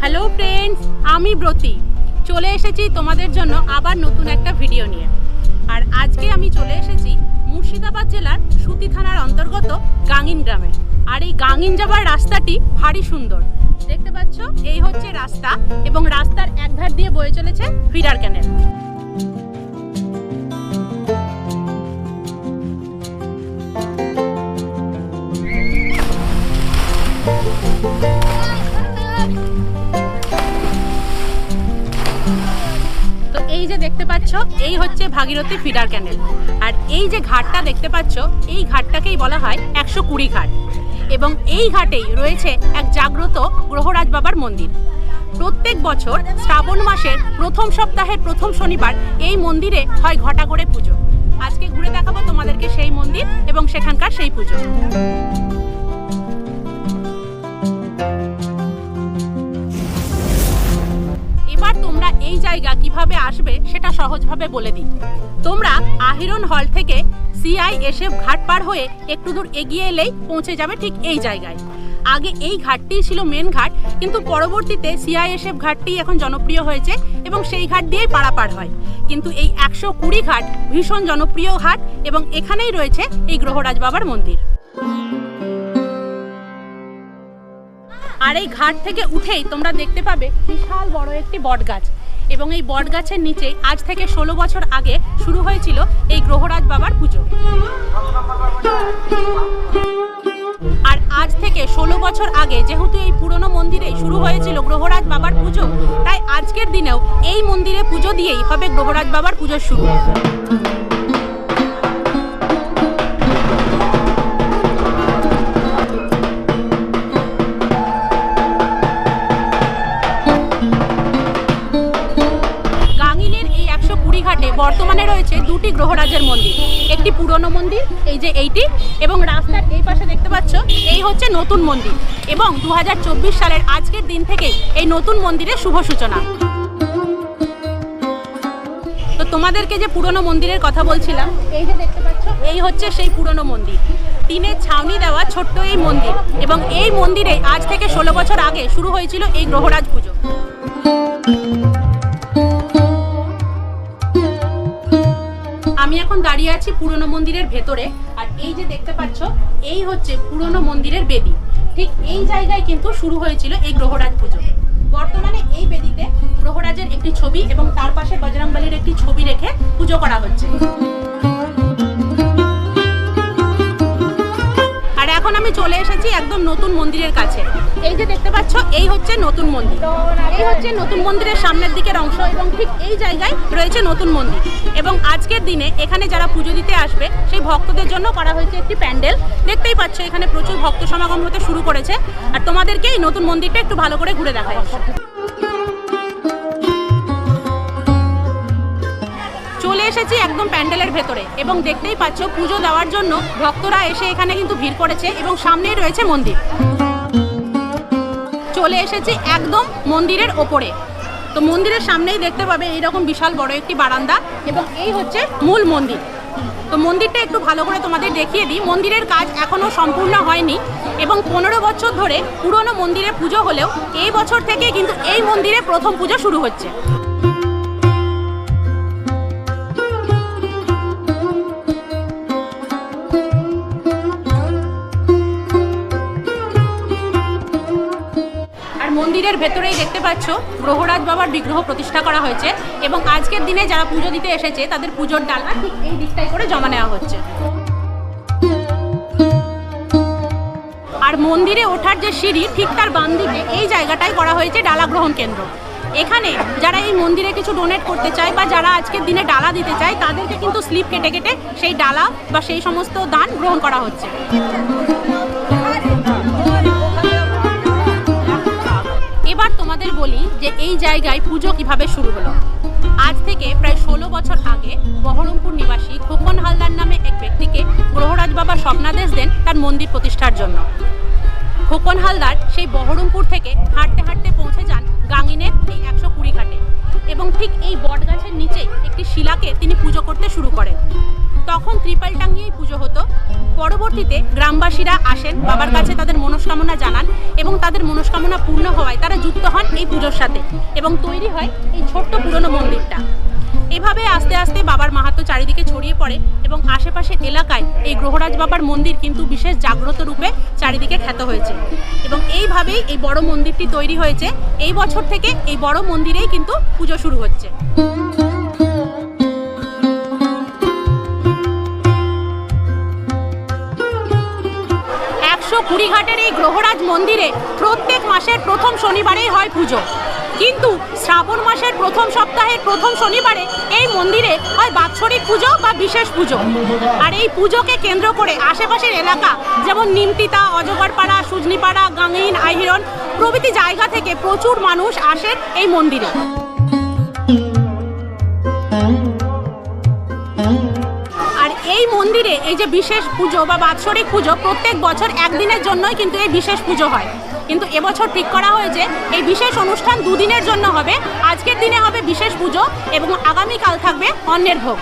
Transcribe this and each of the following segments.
Hello friends আমি ব্রতি। চলে এসেছি তোমাদের জন্য আবার নতুন একটা ভিডিও নিয়ে। আর আজকে আমি চলে এসেছি মুর্শিদাবাদ জেলার সুতি থানার অন্তর্গত গাঙ্গিন গ্রামে। আর এই গাঙ্গিন যাবার রাস্তাটি ভারী সুন্দর। দেখতে পাচ্ছ? এই হচ্ছে রাস্তা এবং রাস্তার একধার দিয়ে বয়ে চলেছে ফিরার ক্যানেল। এই হচ্ছে ভাগীরথী ফিডার ক্যানেল আর এই যে ঘাটটা দেখতে পাচ্ছ, এই ঘাটটাকেই বলা হয় একশো কুড়ি ঘাট। এবং এই ঘাটেই রয়েছে এক জাগ্রত গ্রহরাজ বাবার মন্দির। প্রত্যেক বছর শ্রাবণ মাসের প্রথম সপ্তাহের প্রথম শনিবার এই মন্দিরে হয় ঘটা করে পুজো। আজকে ঘুরে দেখাবো তোমাদেরকে সেই মন্দির এবং সেখানকার সেই পুজো। জায়গা কীভাবে আসবে সেটা সহজভাবে বলে দিই। তোমরা আহিরন হল থেকে সিআইএসএফ ঘাট পার হয়ে একটু দূর এগিয়ে এলেই পৌঁছে যাবে ঠিক এই জায়গায়। আগে এই ঘাটটিই ছিল মেন ঘাট, কিন্তু পরবর্তীতে সিআইএসএফ ঘাটটি এখন জনপ্রিয় হয়েছে এবং সেই ঘাট দিয়েই পারাপার হয়। কিন্তু এই একশো কুড়ি ঘাট ভীষণ জনপ্রিয় ঘাট এবং এখানেই রয়েছে এই গ্রহরাজ বাবার মন্দির। আর এই ঘাট থেকে উঠেই তোমরা দেখতে পাবে বিশাল বড় একটি বট গাছ এবং এই বটগাছের নিচেই আজ থেকে ষোলো বছর আগে শুরু হয়েছিল এই গ্রহরাজ বাবার পুজো। আর আজ থেকে ষোলো বছর আগে যেহেতু এই পুরনো মন্দিরেই শুরু হয়েছিল গ্রহরাজ বাবার পুজো, তাই আজকের দিনেও এই মন্দিরে পুজো দিয়েই হবে গ্রহরাজ বাবার পুজোর শুরু। রয়েছে দুটি গ্রহরাজের মন্দির। একটি পুরনো মন্দির, এই যে এইটি, এবং রাস্তার এই পাশে দেখতে পাচ্ছ, এই হচ্ছে নতুন মন্দির। এবং দু হাজার চব্বিশ সালের আজকের দিন থেকে এই নতুন মন্দিরের শুভ সূচনা। তো তোমাদেরকে যে পুরনো মন্দিরের কথা বলছিলাম, এই যে দেখতে পাচ্ছ, এই হচ্ছে সেই পুরনো মন্দির। টিনের ছাউনি দেওয়া ছোট্ট এই মন্দির, এবং এই মন্দিরে আজ থেকে ষোলো বছর আগে শুরু হয়েছিল এই গ্রহরাজ পুজো। এখন দাঁড়িয়ে আছি পুরনো মন্দিরের ভেতরে। আর এই যে দেখতে পাচ্ছ, এই হচ্ছে পুরনো মন্দিরের বেদি। ঠিক এই জায়গায় কিন্তু শুরু হয়েছিল এই গ্রহরাজ পুজো। বর্তমানে এই বেদিতে গ্রহরাজের একটি ছবি এবং তার পাশে বজরংবলীর একটি ছবি রেখে পুজো করা হচ্ছে। আমি চলে এসেছি একদম নতুন মন্দিরের কাছে। এই যে দেখতে পাচ্ছ, এই হচ্ছে নতুন মন্দির। এই হচ্ছে নতুন মন্দিরের সামনের দিকের অংশ এবং ঠিক এই জায়গায় রয়েছে নতুন মন্দির। এবং আজকের দিনে এখানে যারা পুজো দিতে আসবে, সেই ভক্তদের জন্য করা হয়েছে একটি প্যান্ডেল। দেখতেই পাচ্ছ, এখানে প্রচুর ভক্ত সমাগম হতে শুরু করেছে। আর তোমাদেরকে এই নতুন মন্দিরটা একটু ভালো করে ঘুরে দেখাই। এসেছি একদম প্যান্ডেলের ভেতরে এবং দেখতেই পাচ্ছ পুজো দেওয়ার জন্য ভক্তরা এসে এখানে কিন্তু ভিড় করেছে এবং সামনেই রয়েছে মন্দির। চলে এসেছি একদম মন্দিরের ওপরে। তো মন্দিরের সামনেই দেখতে পাবে এইরকম বিশাল বড় একটি বারান্দা এবং এই হচ্ছে মূল মন্দির। তো মন্দিরটা একটু ভালো করে তোমাদের দেখিয়ে দিই। মন্দিরের কাজ এখনও সম্পূর্ণ হয়নি এবং পনেরো বছর ধরে পুরনো মন্দিরে পুজো হলেও এই বছর থেকে কিন্তু এই মন্দিরে প্রথম পুজো শুরু হচ্ছে। মন্দিরের ভেতরেই দেখতে পাচ্ছ গ্রহরাজ বাবার বিগ্রহ প্রতিষ্ঠা করা হয়েছে এবং আজকের দিনে যারা পুজো দিতে এসেছে, তাদের পুজোর ডালা ঠিক এই দিকটাই করে জমা নেওয়া হচ্ছে। আর মন্দিরে ওঠার যে সিঁড়ি, ঠিক তার বাম দিকে এই জায়গাটাই করা হয়েছে ডালা গ্রহণ কেন্দ্র। এখানে যারা এই মন্দিরে কিছু ডোনেট করতে চায় বা যারা আজকের দিনে ডালা দিতে চায়, তাদেরকে কিন্তু স্লিপ কেটে কেটে সেই ডালা বা সেই সমস্ত দান গ্রহণ করা হচ্ছে। তোমাদের বলি যে এই জায়গায় পুজো কীভাবে শুরু হলো। আজ থেকে প্রায় ষোলো বছর আগে বহরমপুর নিবাসী খোকন হালদার নামে এক ব্যক্তিকে গ্রহরাজ বাবা স্বপ্নাদেশ দেন তার মন্দির প্রতিষ্ঠার জন্য। খোকন হালদার সেই বহরমপুর থেকে হাঁটতে হাঁটতে পৌঁছে যান গাঙ্গিনের এই একশো কুড়ি ঘাটে। এবং ঠিক এই বটগাছের নিচে একটি শিলাকে তিনি পুজো করতে শুরু করেন। তখন ত্রিপাল টাঙিয়েই পুজো হতো। পরবর্তীতে গ্রামবাসীরা আসেন, বাবার কাছে তাদের মনস্কামনা জানান এবং তাদের মনস্কামনা পূর্ণ হওয়ায় তারা যুক্ত হন এই পুজোর সাথে এবং তৈরি হয় এই ছোট্ট পুরনো মন্দিরটা। এভাবে আস্তে আস্তে বাবার মাহাত্ম চারিদিকে ছড়িয়ে পড়ে এবং আশেপাশের এলাকায় এই গ্রহরাজ বাবার মন্দির কিন্তু বিশেষ জাগ্রত রূপে চারিদিকে খ্যাত হয়েছে। এবং এইভাবেই এই বড় মন্দিরটি তৈরি হয়েছে। এই বছর থেকে এই বড় মন্দিরেই কিন্তু পুজো শুরু হচ্ছে। একশো কুড়ি ঘাটের এই গ্রহরাজ মন্দিরে প্রত্যেক মাসের প্রথম শনিবারেই হয় পুজো। কিন্তু শ্রাবণ মাসের প্রথম সপ্তাহের প্রথম শনিবারে এই মন্দিরে হয় বাৎসরিক পুজো বা বিশেষ পুজো। আর এই পুজোকে কেন্দ্র করে আশেপাশের এলাকা, যেমন নিমতিতা, অজগরপাড়া, সুজনিপাড়া গাঙ্গিন আহিরন প্রভৃতি জায়গা থেকে প্রচুর মানুষ আসেন এই মন্দিরে। আর এই মন্দিরে এই যে বিশেষ পুজো বা বাৎসরিক পুজো প্রত্যেক বছর একদিনের জন্যই কিন্তু এই বিশেষ পুজো হয়। কিন্তু এবছর ঠিক করা হয়েছে, এই বিশেষ অনুষ্ঠান দুদিনের জন্য হবে। আজকের দিনে হবে বিশেষ পুজো এবং আগামীকাল থাকবে অন্যের ভোগ।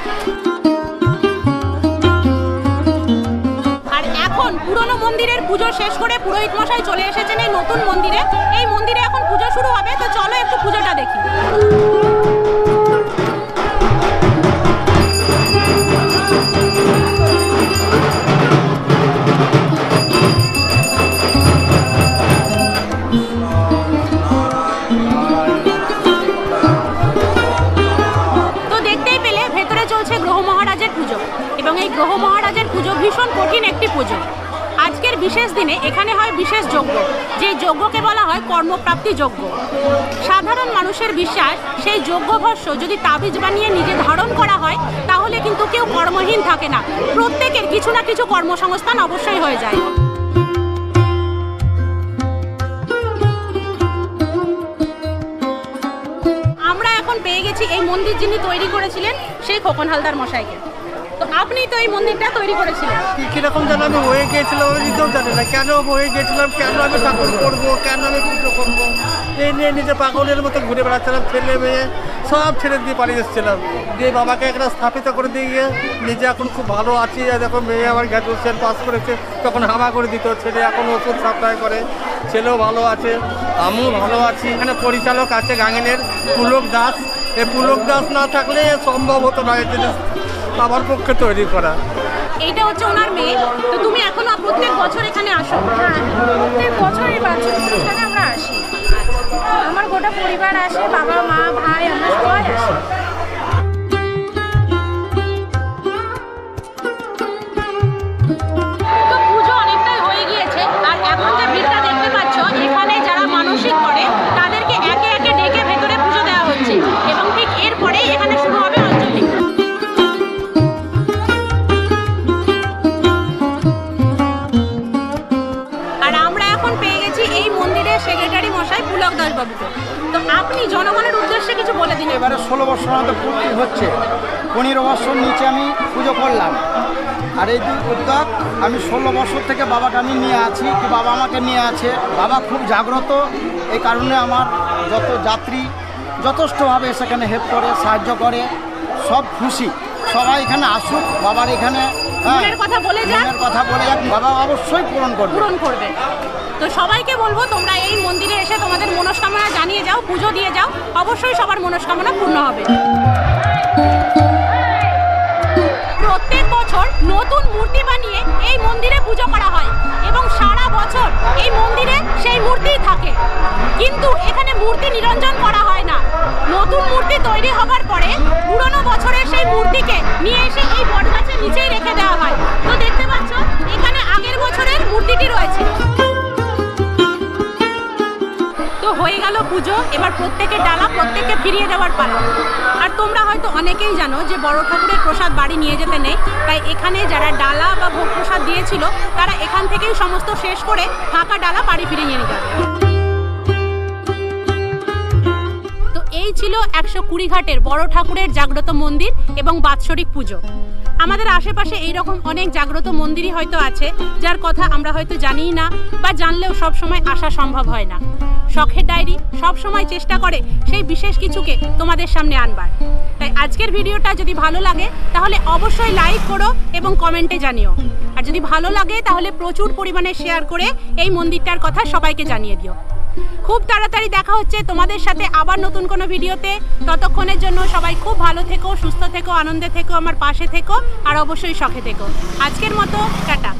আর এখন পুরনো মন্দিরের পুজো শেষ করে পুরোহিত মশাই চলে এসেছেন এই নতুন মন্দিরে। এই মন্দিরে এখন পুজো শুরু হবে, তো চলো একটু পুজোটা দেখি। গ্রহ মহারাজের পুজো ভীষণ কঠিন একটি পুজো। আজকের বিশেষ দিনে এখানে হয় বিশেষ যজ্ঞ যে যজ্ঞকে বলা হয় কর্মপ্রাপ্তি যজ্ঞ। সাধারণ মানুষের বিশ্বাস, সেই যজ্ঞ ভস্য যদি তাবিজ বানিয়ে নিজে ধারণ করা হয়, তাহলে কিন্তু কেউ কর্মহীন থাকে না। প্রত্যেকের কিছু না কিছু কর্মসংস্থান অবশ্যই হয়ে যায়। আমরা এখন পেয়ে গেছি এই মন্দির যিনি তৈরি করেছিলেন, সেই খোকন হালদার মশাইকে। আপনি তো এই মন্দিরটা তৈরি করেছিলেন। কীরকম যেন আমি হয়ে গিয়েছিলাম আমি নিজেও জানি না। কেন হয়ে গিয়েছিলাম, কেন আমি ঠাকুর করব, কেন আমি পুজো করব? এই নিয়ে নিজে পাগলের মতো ঘুরে বেড়াচ্ছিলাম, ছেলে মেয়ে, সব ছেড়ে দিয়ে পালিয়ে এসেছিলাম। দিয়ে বাবাকে একটা স্থাপিত করে দিয়ে গিয়ে নিজে এখন খুব ভালো আছি। দেখো মেয়ে আমার গ্র্যাজুয়েশন পাস করেছে, তখন হামা করে দিত, ছেলে এখন ওষুধ সাপ্লাই করে, ছেলেও ভালো আছে, আমিও ভালো আছি। এখানে পরিচালক আছে গাঙ্গেনের, পুলক দাস। এই পুলক দাস না থাকলে সম্ভব হতো না এই জিনিস আমার পক্ষে তৈরি করা। এইটা হচ্ছে ওনার মেয়ে। তো তুমি এখনও প্রত্যেক বছর এখানে আসো। হ্যাঁ প্রত্যেক বছর এই বাচ্চাদের আমরা আসি। আমার গোটা পরিবার আসে বাবা মা ভাই আমরা সবাই আসি। এখন পেয়ে গেছি এই মন্দিরের সেক্রেটারি মশাই পুলক দাস বাবুকে তো আপনি জনগণের উদ্দেশ্যে কিছু বলে দিন। এবারে ষোলো বছর আমাদের পূর্তি হচ্ছে। পনেরো বছর নিচে আমি পুজো করলাম। আর এই দুই উদ্যোগ আমি ষোলো বছর থেকে বাবাকে আমি নিয়ে আছি কি বাবা আমাকে নিয়ে আছে। বাবা খুব জাগ্রত। এই কারণে আমার যত যাত্রী যথেষ্টভাবে সেখানে হেল্প করে সাহায্য করে সব খুশি। সবাই এখানে আসুক বাবার এখানে হ্যাঁ, মনের কথা বলে যাক। কথা বলে যাক বাবা অবশ্যই পূরণ করবে। পূরণ করবে। তো সবাইকে বলব, তোমরা এই মন্দিরে এসে তোমাদের মনস্কামনা জানিয়ে যাও, পুজো দিয়ে যাও। অবশ্যই সবার মনস্কামনা পূর্ণ হবে। প্রত্যেক বছর নতুন মূর্তি বানিয়ে এই মন্দিরে পুজো করা হয় এবং সারা বছর এই মন্দিরে সেই মূর্তিই থাকে। কিন্তু এখানে মূর্তি নিরঞ্জন করা হয় না। নতুন মূর্তি তৈরি হবার পরে পুরনো বছরের সেই মূর্তিকে নিয়ে এসে এই বটগাছের নিচেই রেখে দেওয়া হয়। তো দেখতে পাচ্ছ, এখানে আগের বছরের মূর্তিটি রয়েছে। হয়ে গেল পুজো, এবার প্রত্যেকের ডালা প্রত্যেককে ফিরিয়ে দেওয়ার পালা। আর তোমরা হয়তো অনেকেই জানো যে বড় ঠাকুরের প্রসাদ বাড়ি নিয়ে যেতে নেই। তাই এখানে যারা ডালা বা ভোগ প্রসাদ দিয়েছিল, তারা এখান থেকেই সমস্ত শেষ করে ফাঁকা ডালা বাড়ি ফিরিয়ে নিয়ে যাবে। তো এই ছিল একশো কুড়ি ঘাটের বড় ঠাকুরের জাগ্রত মন্দির এবং বাৎসরিক পুজো। আমাদের আশেপাশে এইরকম অনেক জাগ্রত মন্দিরই হয়তো আছে, যার কথা আমরা হয়তো জানিই না বা জানলেও সব সময় আসা সম্ভব হয় না। শখের ডায়েরি সব সময় চেষ্টা করে সেই বিশেষ কিছুকে তোমাদের সামনে আনবার। তাই আজকের ভিডিওটা যদি ভালো লাগে, তাহলে অবশ্যই লাইক করো এবং কমেন্টে জানিও। আর যদি ভালো লাগে, তাহলে প্রচুর পরিমাণে শেয়ার করে এই মন্দিরটার কথা সবাইকে জানিয়ে দিও। খুব তাড়াতাড়ি দেখা হচ্ছে তোমাদের সাথে আবার নতুন কোনো ভিডিওতে। ততক্ষণের জন্য সবাই খুব ভালো থেকো, সুস্থ থেকো, আনন্দে থেকো, আমার পাশে থেকো, আর অবশ্যই শখে থেকো। আজকের মতো, টাটা।